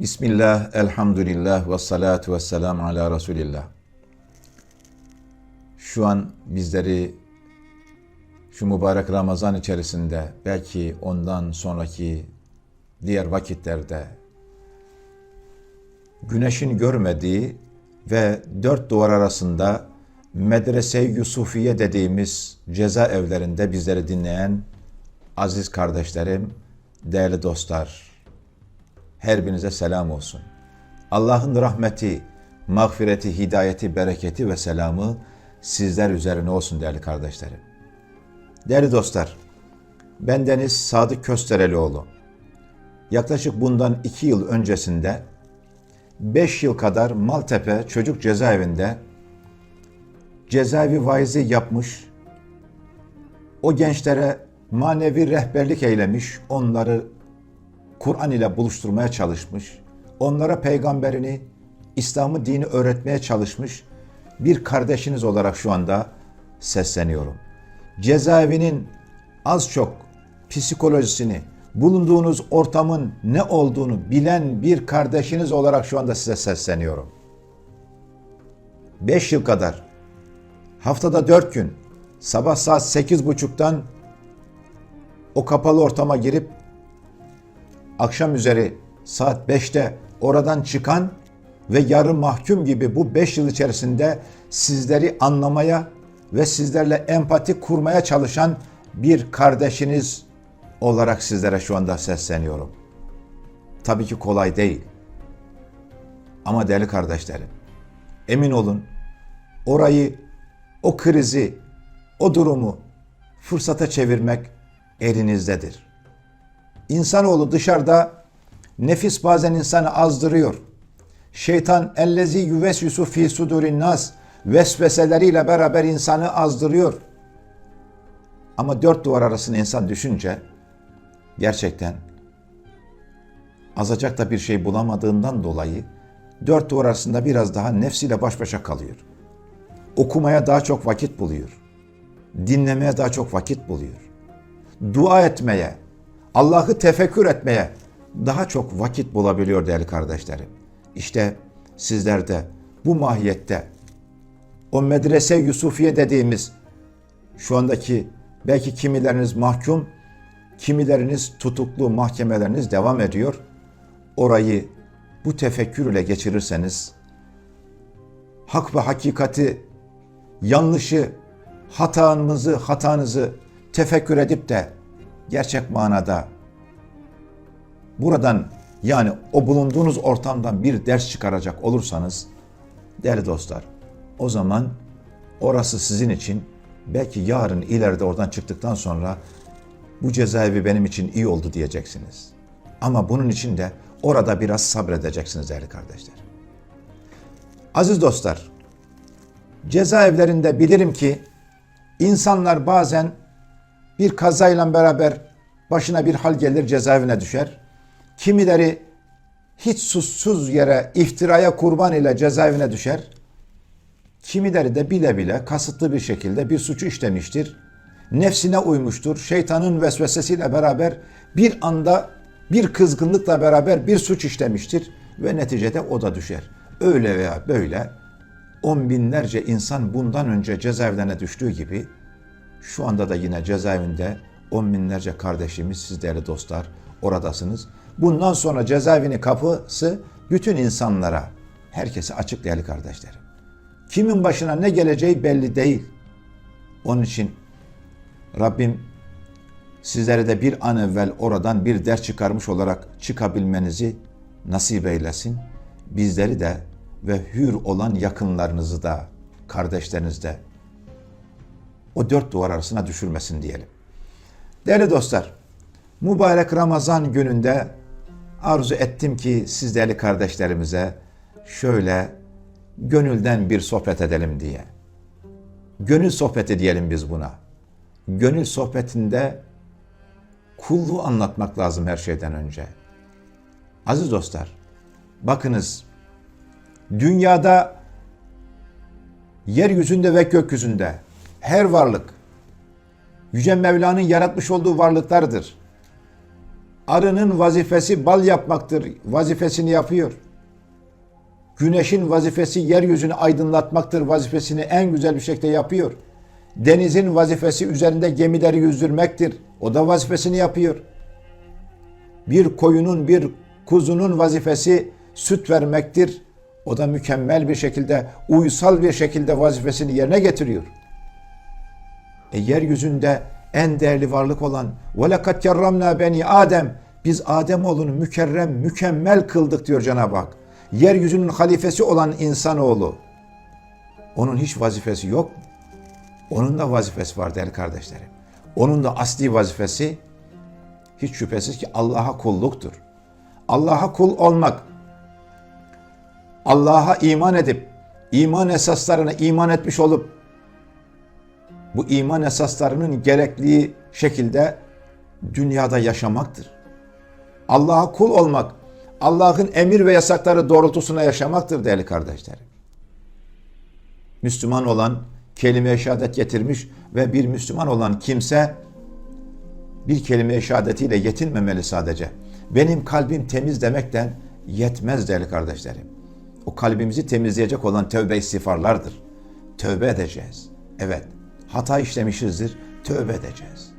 Bismillah, elhamdülillah ve salatu ve selam ala Resulillah. Şu an bizleri şu mübarek Ramazan içerisinde belki ondan sonraki diğer vakitlerde güneşin görmediği ve dört duvar arasında Medrese-i Yusufiye dediğimiz cezaevlerinde bizleri dinleyen aziz kardeşlerim, değerli dostlar, her birinize selam olsun. Allah'ın rahmeti, mağfireti, hidayeti, bereketi ve selamı sizler üzerine olsun değerli kardeşlerim. Değerli dostlar, bendeniz Sadık Kösterelioğlu. Yaklaşık bundan iki yıl öncesinde 5 yıl kadar Maltepe Çocuk Cezaevinde cezaevi vaizi yapmış, o gençlere manevi rehberlik eylemiş, onları Kur'an ile buluşturmaya çalışmış, onlara peygamberini, İslam'ı, dini öğretmeye çalışmış bir kardeşiniz olarak şu anda sesleniyorum. Cezaevinin az çok psikolojisini, bulunduğunuz ortamın ne olduğunu bilen bir kardeşiniz olarak şu anda size sesleniyorum. Beş yıl kadar, haftada dört gün, sabah saat sekiz buçuktan o kapalı ortama girip akşam üzeri saat 5'te oradan çıkan ve yarı mahkum gibi bu 5 yıl içerisinde sizleri anlamaya ve sizlerle empati kurmaya çalışan bir kardeşiniz olarak sizlere şu anda sesleniyorum. Tabii ki kolay değil. Ama değerli kardeşlerim, emin olun orayı, o krizi, o durumu fırsata çevirmek elinizdedir. İnsanoğlu dışarıda nefis bazen insanı azdırıyor. Şeytan ellezi yüvesvisu fi sudurin nas vesveseleriyle beraber insanı azdırıyor. Ama dört duvar arasında insan düşünce gerçekten azacak da bir şey bulamadığından dolayı dört duvar arasında biraz daha nefsiyle baş başa kalıyor. Okumaya daha çok vakit buluyor. Dinlemeye daha çok vakit buluyor. Dua etmeye, Allah'ı tefekkür etmeye daha çok vakit bulabiliyor değerli kardeşlerim. İşte sizler de bu mahiyette o medrese Yusufiye dediğimiz şu andaki belki kimileriniz mahkum, kimileriniz tutuklu mahkemeleriniz devam ediyor. Orayı bu tefekkür ile geçirirseniz hak ve hakikati, yanlışı, hatanızı, hatanızı tefekkür edip de gerçek manada buradan yani o bulunduğunuz ortamdan bir ders çıkaracak olursanız değerli dostlar o zaman orası sizin için belki yarın ileride oradan çıktıktan sonra bu cezaevi benim için iyi oldu diyeceksiniz. Ama bunun için de orada biraz sabredeceksiniz değerli kardeşler. Aziz dostlar, cezaevlerinde bilirim ki insanlar bazen bir kazayla beraber başına bir hal gelir cezaevine düşer. Kimileri hiç suçsuz yere iftiraya kurban ile cezaevine düşer. Kimileri de bile bile kasıtlı bir şekilde bir suçu işlemiştir. Nefsine uymuştur. Şeytanın vesvesesiyle beraber bir anda bir kızgınlıkla beraber bir suç işlemiştir ve neticede o da düşer. Öyle veya böyle on binlerce insan bundan önce cezaevlerine düştüğü gibi şu anda da yine cezaevinde on binlerce kardeşimiz, siz değerli dostlar oradasınız. Bundan sonra cezaevinin kapısı bütün insanlara, herkese açık değerli kardeşlerim. Kimin başına ne geleceği belli değil. Onun için Rabbim sizlere de bir an evvel oradan bir ders çıkarmış olarak çıkabilmenizi nasip eylesin. Bizleri de ve hür olan yakınlarınızı da, kardeşlerinizi de o dört duvar arasına düşürmesin diyelim. Değerli dostlar, mübarek Ramazan gününde arzu ettim ki siz değerli kardeşlerimize şöyle gönülden bir sohbet edelim diye. Gönül sohbeti diyelim biz buna. Gönül sohbetinde kulluğu anlatmak lazım her şeyden önce. Aziz dostlar, bakınız dünyada yeryüzünde ve gökyüzünde her varlık Yüce Mevla'nın yaratmış olduğu varlıklardır. Arının vazifesi bal yapmaktır. Vazifesini yapıyor. Güneşin vazifesi yeryüzünü aydınlatmaktır. Vazifesini en güzel bir şekilde yapıyor. Denizin vazifesi üzerinde gemileri yüzdürmektir. O da vazifesini yapıyor. Bir koyunun, bir kuzunun vazifesi süt vermektir. O da mükemmel bir şekilde, uysal bir şekilde vazifesini yerine getiriyor. E, yeryüzünde en değerli varlık olan وَلَقَدْ كَرَّمْنَا beni Adem biz Adem oğlunu mükerrem, mükemmel kıldık diyor Cenab-ı Hak. Yeryüzünün halifesi olan insanoğlu. Onun hiç vazifesi yok mu? Onun da vazifesi var değerli kardeşlerim. Onun da asli vazifesi hiç şüphesiz ki Allah'a kulluktur. Allah'a kul olmak, Allah'a iman edip, iman esaslarına iman etmiş olup, bu iman esaslarının gerekli şekilde dünyada yaşamaktır. Allah'a kul olmak, Allah'ın emir ve yasakları doğrultusuna yaşamaktır değerli kardeşlerim. Müslüman olan, kelime-i şehadet getirmiş ve bir Müslüman olan kimse bir kelime-i şehadetiyle yetinmemeli sadece. Benim kalbim temiz demekten yetmez değerli kardeşlerim. O kalbimizi temizleyecek olan tövbe istiğfarlardır. Tövbe edeceğiz. Evet, hata işlemişizdir, tövbe edeceğiz.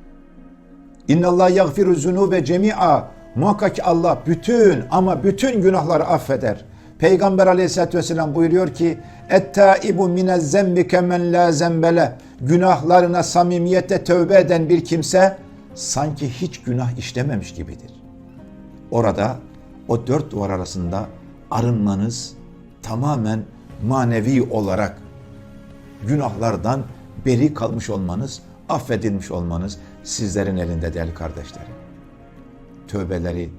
İnna Allah yagfiru zunube cemi'a. Muhakkak Allah bütün ama bütün günahları affeder. Peygamber aleyhissalatü vesselam buyuruyor ki ettaibu minez zembi kemen la zembele günahlarına samimiyete tövbe eden bir kimse sanki hiç günah işlememiş gibidir. Orada o dört duvar arasında arınmanız tamamen manevi olarak günahlardan beri kalmış olmanız, affedilmiş olmanız sizlerin elinde değerli kardeşlerim. Tövbeleri,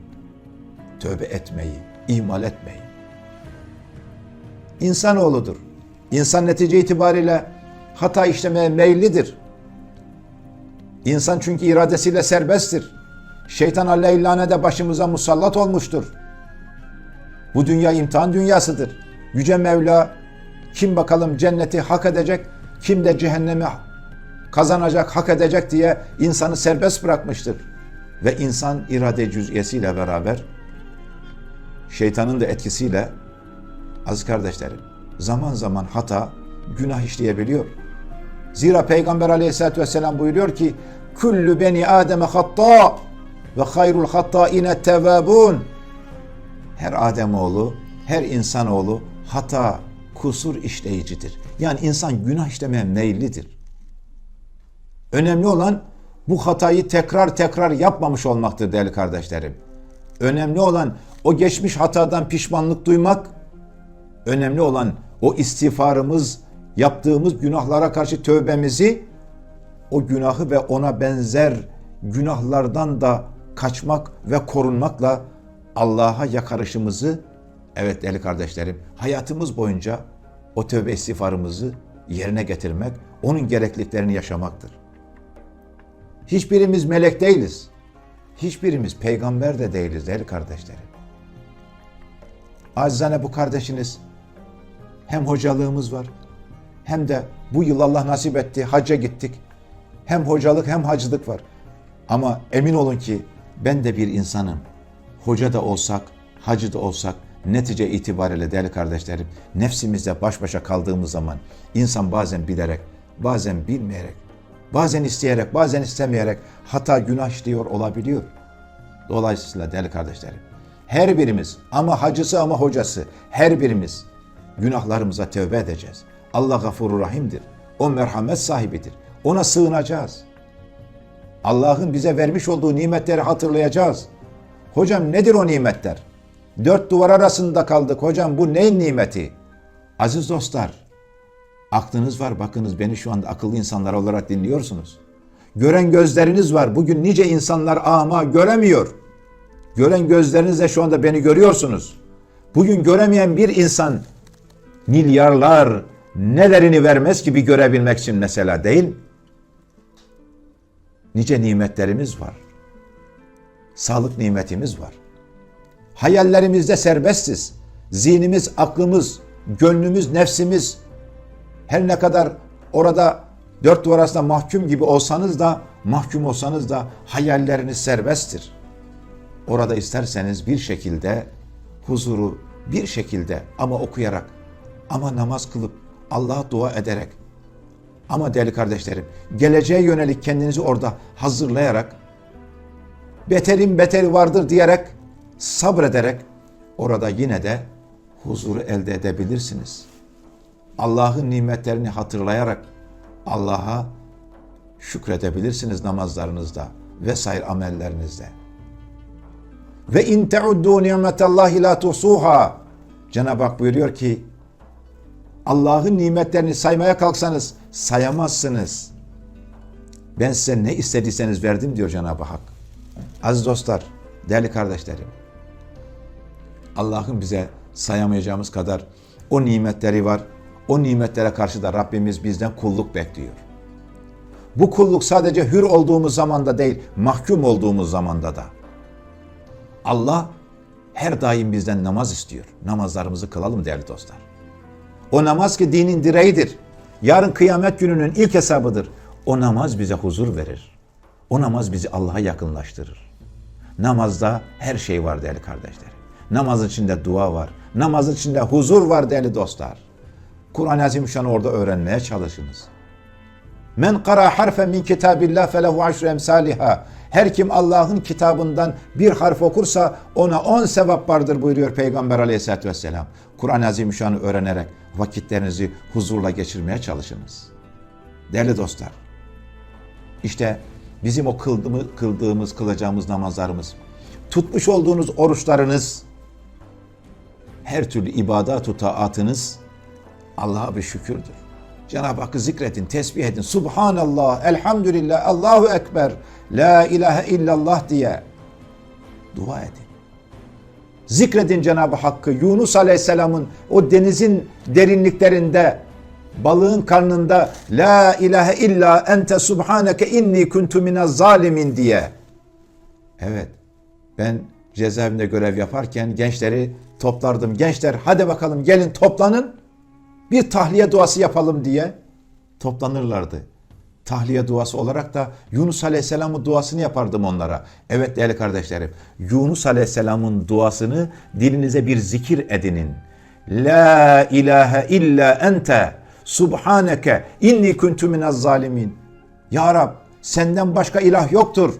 tövbe etmeyi, ihmal etmeyi. İnsanoğludur. İnsan netice itibariyle hata işlemeye meyillidir. İnsan çünkü iradesiyle serbesttir. Şeytan aleyhillâne de başımıza musallat olmuştur. Bu dünya imtihan dünyasıdır. Yüce Mevla kim bakalım cenneti hak edecek, kim de cehennemi kazanacak, hak edecek diye insanı serbest bırakmıştır. Ve insan irade cüz'iyesiyle beraber şeytanın da etkisiyle aziz kardeşlerim zaman zaman hata, günah işleyebiliyor. Zira Peygamber aleyhissalatü vesselam buyuruyor ki Kullu beni Adem'e hatta ve hayrul hattaine tevabun her Ademoğlu, her insanoğlu hata, kusur işleyicidir. Yani insan günah işlemeye meyillidir. Önemli olan bu hatayı tekrar tekrar yapmamış olmaktır değerli kardeşlerim. Önemli olan o geçmiş hatadan pişmanlık duymak, önemli olan o istiğfarımız, yaptığımız günahlara karşı tövbemizi, o günahı ve ona benzer günahlardan da kaçmak ve korunmakla Allah'a yakarışımızı, evet değerli kardeşlerim, hayatımız boyunca o tövbe istiğfarımızı yerine getirmek, onun gerekliliklerini yaşamaktır. Hiçbirimiz melek değiliz. Hiçbirimiz peygamber de değiliz değerli kardeşlerim. Acizane bu kardeşiniz hem hocalığımız var hem de bu yıl Allah nasip etti hacca gittik. Hem hocalık hem hacılık var. Ama emin olun ki ben de bir insanım. Hoca da olsak, hacı da olsak netice itibariyle değerli kardeşlerim nefsimizle baş başa kaldığımız zaman insan bazen bilerek, bazen bilmeyerek, bazen isteyerek, bazen istemeyerek hata günah işliyor olabiliyor. Dolayısıyla değerli kardeşlerim her birimiz ama hacısı ama hocası her birimiz günahlarımıza tövbe edeceğiz. Allah gafurur rahimdir. O merhamet sahibidir. Ona sığınacağız. Allah'ın bize vermiş olduğu nimetleri hatırlayacağız. Hocam nedir o nimetler? Dört duvar arasında kaldık. Hocam bu neyin nimeti? Aziz dostlar, aklınız var. Bakınız beni şu anda akıllı insanlar olarak dinliyorsunuz. Gören gözleriniz var. Bugün nice insanlar ama göremiyor. Gören gözlerinizle şu anda beni görüyorsunuz. Bugün göremeyen bir insan milyarlar nelerini vermez ki bir görebilmek için mesela değil Nice nimetlerimiz var. Sağlık nimetimiz var. Hayallerimizde serbestiz. Zihnimiz, aklımız, gönlümüz, nefsimiz her ne kadar orada dört duvar mahkum gibi olsanız da mahkum olsanız da hayalleriniz serbesttir. orada isterseniz bir şekilde huzuru bir şekilde ama okuyarak ama namaz kılıp Allah'a dua ederek ama değerli kardeşlerim geleceğe yönelik kendinizi orada hazırlayarak beterin beteri vardır diyerek sabrederek orada yine de huzuru elde edebilirsiniz. Allah'ın nimetlerini hatırlayarak Allah'a şükredebilirsiniz namazlarınızda vesaire amellerinizde. Ve in teuddu nimetallahi la tusuha. Cenab-ı Hak buyuruyor ki Allah'ın nimetlerini saymaya kalksanız sayamazsınız. Ben size ne istediyseniz verdim diyor Cenab-ı Hak. Aziz dostlar, değerli kardeşlerim. Allah'ın bize sayamayacağımız kadar o nimetleri var. O nimetlere karşı da Rabbimiz bizden kulluk bekliyor. Bu kulluk sadece hür olduğumuz zamanda değil, mahkum olduğumuz zamanda da. Allah her daim bizden namaz istiyor. Namazlarımızı kılalım değerli dostlar. O namaz ki dinin direğidir. Yarın kıyamet gününün ilk hesabıdır. O namaz bize huzur verir. O namaz bizi Allah'a yakınlaştırır. Namazda her şey var değerli kardeşlerim. Namazın içinde dua var. Namazın içinde huzur var değerli dostlar. Kur'an-ı Azimüşşan'ı orada öğrenmeye çalışınız. Men kara harfen min kitabillah felehu aşru emsaliha. Her kim Allah'ın kitabından bir harf okursa ona on sevap vardır buyuruyor Peygamber aleyhissalatü vesselam. Kur'an-ı Azimüşşan'ı öğrenerek vakitlerinizi huzurla geçirmeye çalışınız. Değerli dostlar, işte bizim o kıldığımız, kılacağımız namazlarımız, tutmuş olduğunuz oruçlarınız, her türlü ibadat-ı taatınız Allah'a bir şükürdür. Cenab-ı Hakk'ı zikredin, tesbih edin. Subhanallah, elhamdülillah, Allahu Ekber, la ilahe illallah diye dua edin. Zikredin Cenab-ı Hakk'ı. Yunus Aleyhisselam'ın o denizin derinliklerinde balığın karnında la ilahe illa ente subhaneke inni kuntu minez zalimin diye. Evet. Ben cezaevinde görev yaparken gençleri toplardım. Gençler hadi bakalım gelin toplanın bir tahliye duası yapalım diye toplanırlardı. Tahliye duası olarak da Yunus Aleyhisselam'ın duasını yapardım onlara. Evet değerli kardeşlerim, Yunus Aleyhisselam'ın duasını dilinize bir zikir edinin. La ilahe illa ente subhaneke inni kuntu minez zalimin. Ya Rab senden başka ilah yoktur.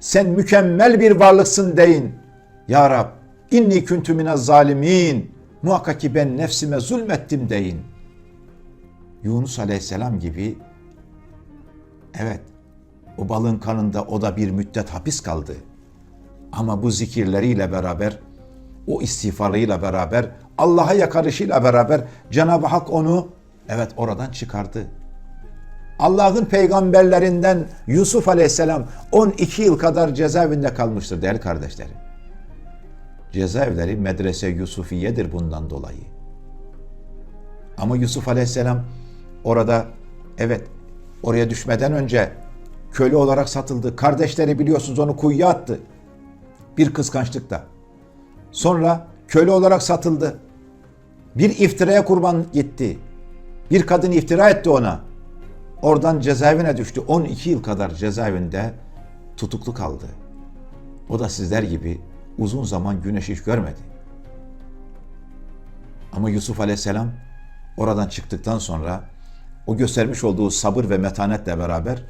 Sen mükemmel bir varlıksın deyin. Ya Rab inni kuntu minez zalimin. Muhakkak ki ben nefsime zulmettim deyin. Yunus Aleyhisselam gibi evet o balığın kanında o da bir müddet hapis kaldı. Ama bu zikirleriyle beraber o istiğfarıyla beraber Allah'a yakarışıyla beraber Cenab-ı Hak onu evet oradan çıkardı. Allah'ın peygamberlerinden Yusuf Aleyhisselam 12 yıl kadar cezaevinde kalmıştır değerli kardeşlerim. Cezaevleri medrese Yusufiyedir bundan dolayı. Ama Yusuf Aleyhisselam orada evet oraya düşmeden önce köle olarak satıldı. Kardeşleri biliyorsunuz onu kuyuya attı. Bir kıskançlıkta. Sonra köle olarak satıldı. Bir iftiraya kurban gitti. Bir kadın iftira etti ona. Oradan cezaevine düştü. 12 yıl kadar cezaevinde tutuklu kaldı. O da sizler gibi uzun zaman güneş hiç görmedi. Ama Yusuf Aleyhisselam oradan çıktıktan sonra o göstermiş olduğu sabır ve metanetle beraber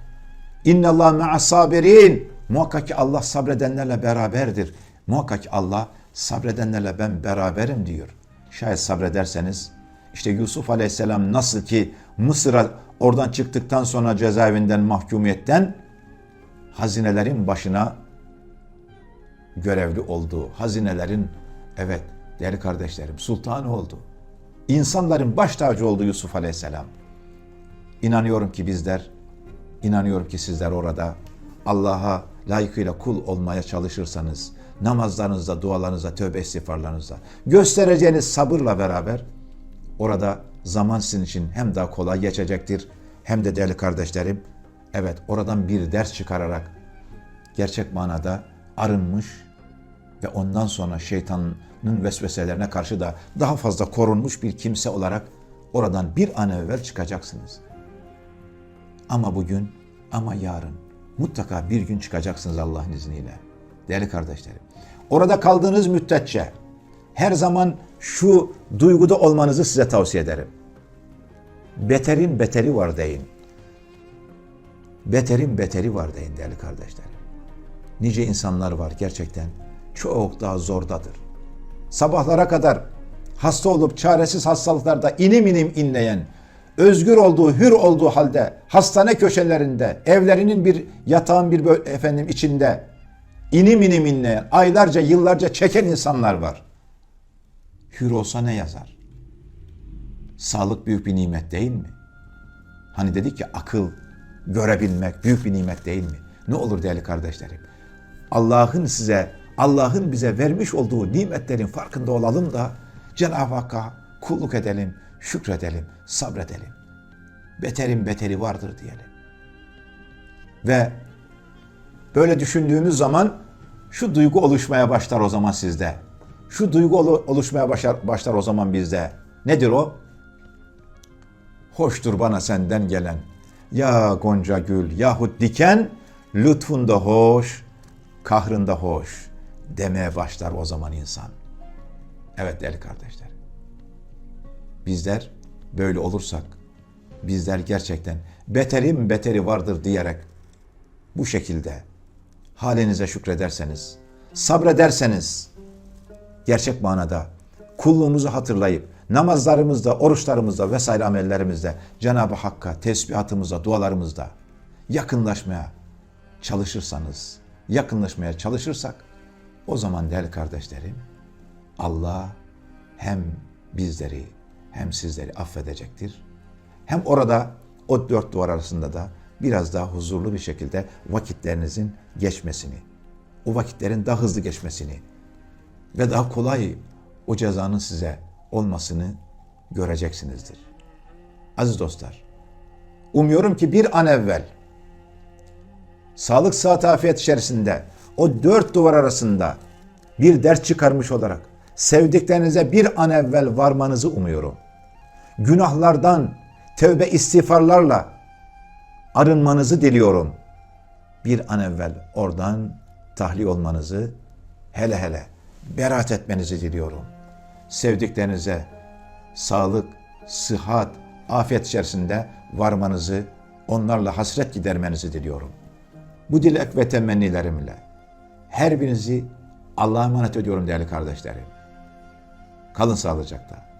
İnne Allah sabirin. Muhakkak ki Allah sabredenlerle beraberdir. Muhakkak ki Allah sabredenlerle ben beraberim diyor. Şayet sabrederseniz işte Yusuf Aleyhisselam nasıl ki Mısır'a oradan çıktıktan sonra cezaevinden mahkumiyetten hazinelerin başına görevli oldu. Hazinelerin evet değerli kardeşlerim sultanı oldu. İnsanların baş tacı oldu Yusuf Aleyhisselam. İnanıyorum ki bizler, inanıyorum ki sizler orada Allah'a layıkıyla kul olmaya çalışırsanız, namazlarınızda, dualarınızda, tövbe istiğfarlarınızda, göstereceğiniz sabırla beraber orada zaman sizin için hem daha kolay geçecektir, hem de değerli kardeşlerim, evet oradan bir ders çıkararak gerçek manada arınmış ve ondan sonra şeytanın vesveselerine karşı da daha fazla korunmuş bir kimse olarak oradan bir an evvel çıkacaksınız. Ama bugün ama yarın mutlaka bir gün çıkacaksınız Allah'ın izniyle. Değerli kardeşlerim. Orada kaldığınız müddetçe her zaman şu duyguda olmanızı size tavsiye ederim. Beterin beteri var deyin. Beterin beteri var deyin değerli kardeşlerim. Nice insanlar var gerçekten çok daha zordadır. Sabahlara kadar hasta olup çaresiz hastalıklarda inim inim inleyen, özgür olduğu, hür olduğu halde hastane köşelerinde, evlerinin bir yatağın bir efendim içinde inim inim inleyen, aylarca, yıllarca çeken insanlar var. Hür olsa ne yazar? Sağlık büyük bir nimet değil mi? Hani dedik ki akıl, görebilmek büyük bir nimet değil mi? Ne olur değerli kardeşlerim? Allah'ın size, Allah'ın bize vermiş olduğu nimetlerin farkında olalım da Cenab-ı Hakk'a kulluk edelim, şükredelim, sabredelim. Beterin beteri vardır diyelim. Ve böyle düşündüğümüz zaman şu duygu oluşmaya başlar o zaman sizde. Şu duygu olu- oluşmaya başlar, başlar o zaman bizde. Nedir o? Hoştur bana senden gelen. Ya gonca gül yahut diken lütfunda hoş, kahrında hoş demeye başlar o zaman insan. Evet değerli kardeşler. Bizler böyle olursak, bizler gerçekten beterim beteri vardır diyerek bu şekilde halinize şükrederseniz, sabrederseniz, gerçek manada kulluğumuzu hatırlayıp namazlarımızda, oruçlarımızda vesaire amellerimizde Cenab-ı Hakk'a tesbihatımızda, dualarımızda yakınlaşmaya çalışırsanız, yakınlaşmaya çalışırsak o zaman değerli kardeşlerim Allah hem bizleri hem sizleri affedecektir. Hem orada o dört duvar arasında da biraz daha huzurlu bir şekilde vakitlerinizin geçmesini, o vakitlerin daha hızlı geçmesini ve daha kolay o cezanın size olmasını göreceksinizdir. Aziz dostlar, umuyorum ki bir an evvel sağlık, sıhhat, afiyet içerisinde o dört duvar arasında bir ders çıkarmış olarak sevdiklerinize bir an evvel varmanızı umuyorum. Günahlardan tevbe istiğfarlarla arınmanızı diliyorum. Bir an evvel oradan tahliye olmanızı hele hele beraat etmenizi diliyorum. Sevdiklerinize sağlık, sıhhat, afiyet içerisinde varmanızı, onlarla hasret gidermenizi diliyorum. Bu dilek ve temennilerimle her birinizi Allah'a emanet ediyorum değerli kardeşlerim. Kalın sağlıcakla.